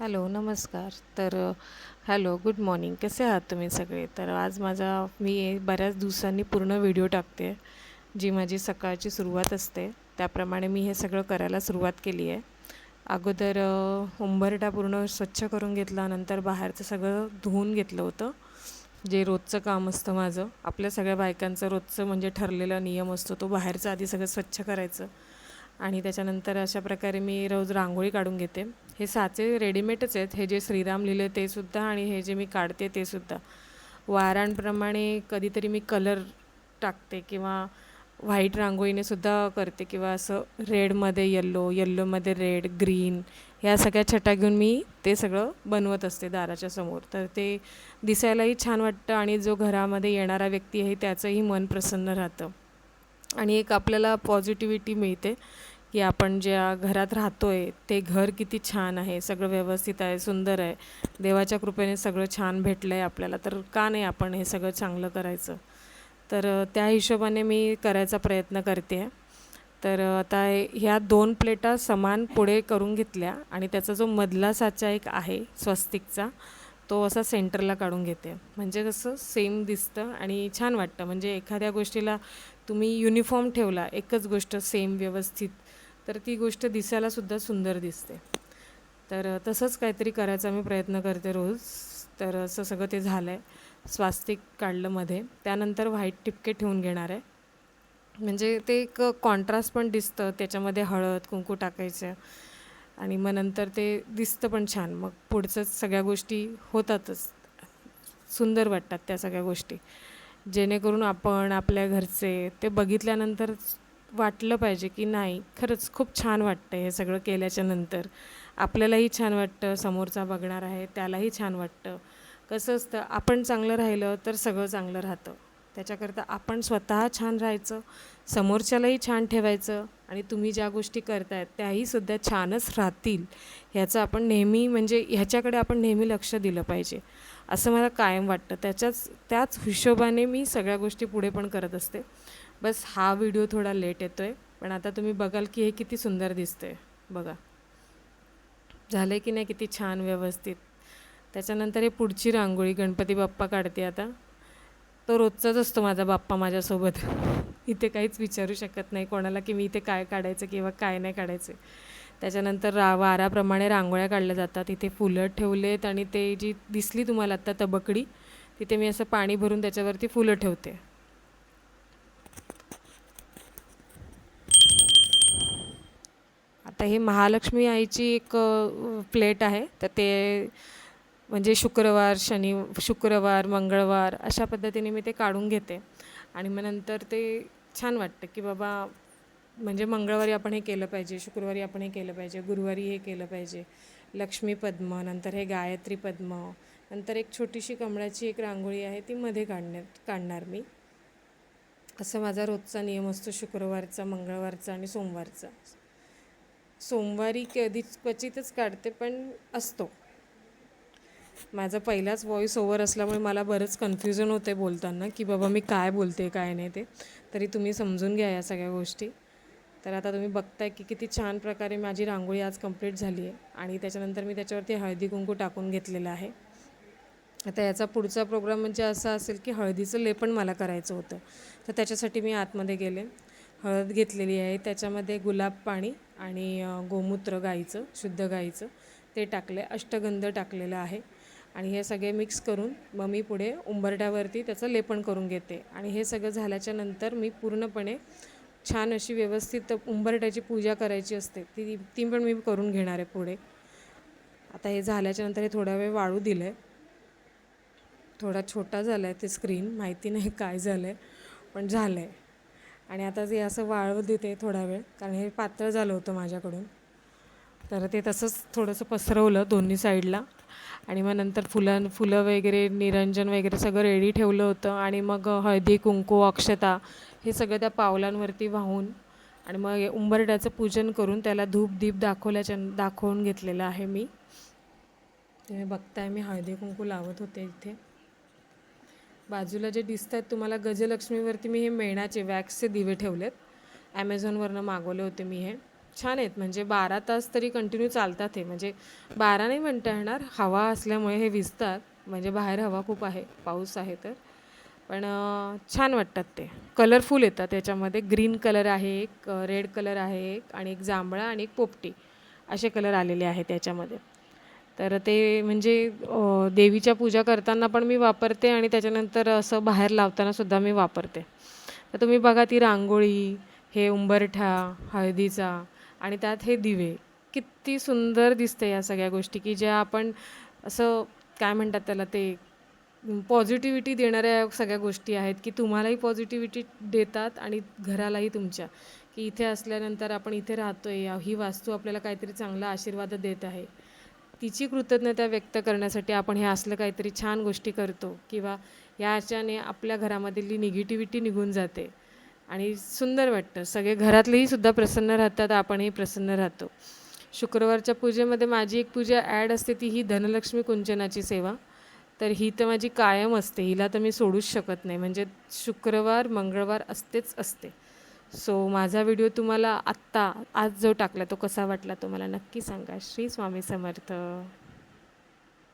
Hello नमस्कार. तर hello good morning. कसे आहात तुम्ही सगळे? तर आज माझा मी बऱ्याच दिवसांनी पूर्ण व्हिडिओ टाकते जी माझी सकाळची सुरुवात असते. त्याप्रमाणे मी हे सगळं करायला सुरुवात केली आहे. अगोदर उंबरटा पूर्ण स्वच्छ करून घेतला नंतर बाहेरचं सगळं धुवून घेतलं होतं जे रोजचं काम असतं माझं. आपल्या सगळ्या बायकांचं रोजचं म्हणजे ठरलेला नियम असतो तो बाहेरचं आधी सगळं स्वच्छ करायचं. आणि त्याच्यानंतर अशा प्रकारे मी रोज रांगोळी काढून घेते. हे साचे रेडीमेडच आहेत. हे जे श्रीराम लिहिले ते सुद्धा आणि हे जे मी काढते ते सुद्धा. वारांप्रमाणे कधीतरी मी कलर टाकते किंवा व्हाईट रांगोळीने सुद्धा करते किंवा असं रेडमध्ये येल्लो येल्लोमध्ये रेड ग्रीन ह्या सगळ्या छटा घेऊन मी ते सगळं बनवत असते दाराच्या समोर. तर ते दिसायलाही छान वाटतं आणि जो घरामध्ये येणारा व्यक्ती आहे त्याचंही मन प्रसन्न राहतं. आणि एक आपल्याला पॉझिटिव्हिटी मिळते. की आपण ज्या घरात राहतो आहे ते घर किती छान आहे सगळं व्यवस्थित आहे सुंदर आहे. देवाच्या कृपेने सगळं छान भेटलं आहे आपल्याला. तर का नाही आपण हे सगळं चांगलं करायचं? तर त्या हिशोबाने मी करायचा प्रयत्न करते. आहे तर आता ह्या दोन प्लेटा समान पुढे करून घेतल्या आणि त्याचा जो मधला साचा एक आहे स्वस्तिकचा तो असा सेंटरला काढून घेते. म्हणजे कसं सेम दिसतं आणि छान वाटतं. म्हणजे एखाद्या गोष्टीला तुम्ही युनिफॉर्म ठेवला एकच गोष्ट सेम व्यवस्थित तर ती गोष्ट दिसायलासुद्धा सुंदर दिसते. तर तसंच काहीतरी करायचा मी प्रयत्न करते रोज. तर असं सगळं ते झालं आहे स्वास्तिक काढलं मध्ये. त्यानंतर व्हाईट टिपके ठेवून घेणार आहे. म्हणजे ते एक कॉन्ट्रास्ट पण दिसतं. त्याच्यामध्ये हळद कुंकू टाकायचं. आणि मग नंतर ते दिसतं पण छान. मग पुढचं सगळ्या गोष्टी होतातच. सुंदर वाटतात त्या सगळ्या गोष्टी. जेणेकरून आपण आपल्या घरचे ते बघितल्यानंतर वाटलं पाहिजे की नाही खरंच खूप छान वाटतं हे सगळं केल्याच्यानंतर. आपल्यालाही छान वाटतं समोरचा बघणार आहे त्यालाही छान वाटतं. कसं असतं आपण चांगलं राहिलं तर सगळं चांगलं राहतं. त्याच्याकरता आपण स्वतः छान राहायचं समोरच्यालाही छान ठेवायचं आणि तुम्ही ज्या गोष्टी करतायत त्याही सुद्धा छानच राहतील. ह्याचं आपण नेहमी म्हणजे ह्याच्याकडे आपण नेहमी लक्ष दिलं पाहिजे. असं मला कायम वाटतं. त्याच्याच त्याच हिशोबाने मी सगळ्या गोष्टी पुढे पण करत असते. बस हा व्हिडिओ थोडा लेट येतो आहे पण आता तुम्ही बघाल की हे किती सुंदर दिसतंय. बघा. झालं की नाही किती छान व्यवस्थित. त्याच्यानंतर हे पुढची रांगोळी गणपती बाप्पा काढते आता. तो रोजचाच असतो माझा बाप्पा माझ्यासोबत. इथे काहीच विचारू शकत नाही कोणाला की मी इथे काय काढायचं किंवा काय नाही काढायचं. त्याच्यानंतर रा वाराप्रमाणे रांगोळ्या काढल्या जातात. इथे फुलं ठेवलेत आणि ते जी दिसली तुम्हाला आत्ता तबकडी तिथे मी असं पाणी भरून त्याच्यावरती फुलं ठेवते. आता हे महालक्ष्मी आईची एक प्लेट आहे. तर ते म्हणजे शुक्रवार शनी शुक्रवार मंगळवार अशा पद्धतीने मी ते काढून घेते. आणि मग नंतर ते छान वाटतं की बाबा म्हणजे मंगळवारी आपण हे केलं पाहिजे शुक्रवारी आपण हे केलं पाहिजे गुरुवारी हे केलं पाहिजे. लक्ष्मी पद्म नंतर हे गायत्री पद्म नंतर एक छोटीशी कमळाची एक रांगोळी आहे ती मध्ये काढण्यात काढणार मी. असं माझा रोजचा नियम असतो शुक्रवारचा मंगळवारचा आणि सोमवारचा. सोमवारी कधीच क्वचितच काढते पण असतो. माझा पहिलाच व्हॉईस ओवर असल्यामुळे मला बरंच कन्फ्युजन होते बोलताना की बाबा मी काय बोलते काय नाही ते. तरी तुम्ही समजून घ्या या सगळ्या गोष्टी. तर आता तुम्ही बघताय की किती छान प्रकारे माझी रांगोळी आज कंप्लीट झाली आहे. आणि त्याच्यानंतर मी त्याच्यावरती हळदी कुंकू टाकून घेतलेलं आहे. आता याचा पुढचा प्रोग्राम म्हणजे असा असेल की हळदीचं लेपण मला करायचं होतं. तर त्याच्यासाठी मी आतमध्ये गेले. हळद घेतलेली आहे. त्याच्यामध्ये गुलाब पाणी आणि गोमूत्र गाईचं शुद्ध गाईचं ते टाकले अष्टगंध टाकलेलं आहे. आणि हे सगळे मिक्स करून मग मी पुढे उंबरट्यावरती त्याचं लेपन करून घेते. आणि हे सगळं झाल्याच्यानंतर मी पूर्णपणे छान अशी व्यवस्थित उंबरट्याची पूजा करायची असते. ती ती पण मी करून घेणार आहे पुढे. आता हे झाल्याच्यानंतर हे थोडा वेळ वाळू दिलं आहे थोडा छोटा झाला आहे ते स्क्रीन माहिती नाही काय झालं आहे पण झालं आहे आणि आता जे असं वाळवत देते थोडा वेळ कारण हे पातळ झालं होतं माझ्याकडून. तर ते तसंच थोडंसं पसरवलं दोन्ही साईडला. आणि मग नंतर फुलं फुलं वगैरे निरंजन वगैरे सगळं रेडी ठेवलं होतं. आणि मग हळदी कुंकू अक्षता हे सगळं त्या पावलांवरती वाहून आणि मग उंबरड्याचं पूजन करून त्याला धूप दीप दाखवल्याच्या दाखवून घेतलेलं आहे मी. तुम्ही बघताय मी हळदी कुंकू लावत होते इथे. बाजूला जे दिसत आहेत तुम्हाला गजलक्ष्मीवरती मी हे मेणाचे वॅक्सचे दिवे ठेवलेत. ॲमेझॉनवरनं मागवले होते मी हे. छान आहेत म्हणजे बारा तास तरी कंटिन्यू चालतात हे. म्हणजे बारा नाही म्हणता येणार हवा असल्यामुळे हे विजतात. म्हणजे बाहेर हवा खूप आहे पाऊस आहे तर. पण छान वाटतात ते. कलरफुल येतात त्याच्यामध्ये ग्रीन कलर आहे एक रेड कलर आहे एक आणि एक जांभळा आणि एक पोपटी. असे कलर आलेले आहेत त्याच्यामध्ये तर ते म्हणजे देवीच्या पूजा करताना पण मी वापरते आणि त्याच्यानंतर असं बाहेर लावताना सुद्धा मी वापरते. तर तुम्ही बघा ती रांगोळी हे उंबरठा हळदीचा आणि त्यात हे दिवे. किती सुंदर दिसते या सगळ्या गोष्टी की ज्या आपण असं काय म्हणतात त्याला ते पॉझिटिव्हिटी देणाऱ्या सगळ्या गोष्टी आहेत की तुम्हालाही पॉझिटिव्हिटी देतात आणि घरालाही तुमच्या. की इथे असल्यानंतर आपण इथे राहतो या- ही वास्तू आपल्याला काहीतरी चांगला आशीर्वाद देत आहे. तिची कृतज्ञता व्यक्त करण्यासाठी आपण हे असलं काहीतरी छान गोष्टी करतो किंवा याच्याने आपल्या घरामधली निगेटिव्हिटी निघून जाते. आणि सुंदर वाटतं. सगळे घरातलेही सुद्धा प्रसन्न राहतात आपणही प्रसन्न राहतो. शुक्रवारच्या पूजेमध्ये माझी एक पूजा ॲड असते ती ही धनलक्ष्मी कुंचनाची सेवा. तर ही तर माझी कायम असते. हिला तर मी सोडूच शकत नाही. म्हणजे शुक्रवार मंगळवार असतेच असते. सो माझा व्हिडिओ तुम्हाला आत्ता आज जो टाकला तो कसा वाटला तो मला नक्की सांगा. श्री स्वामी समर्थ.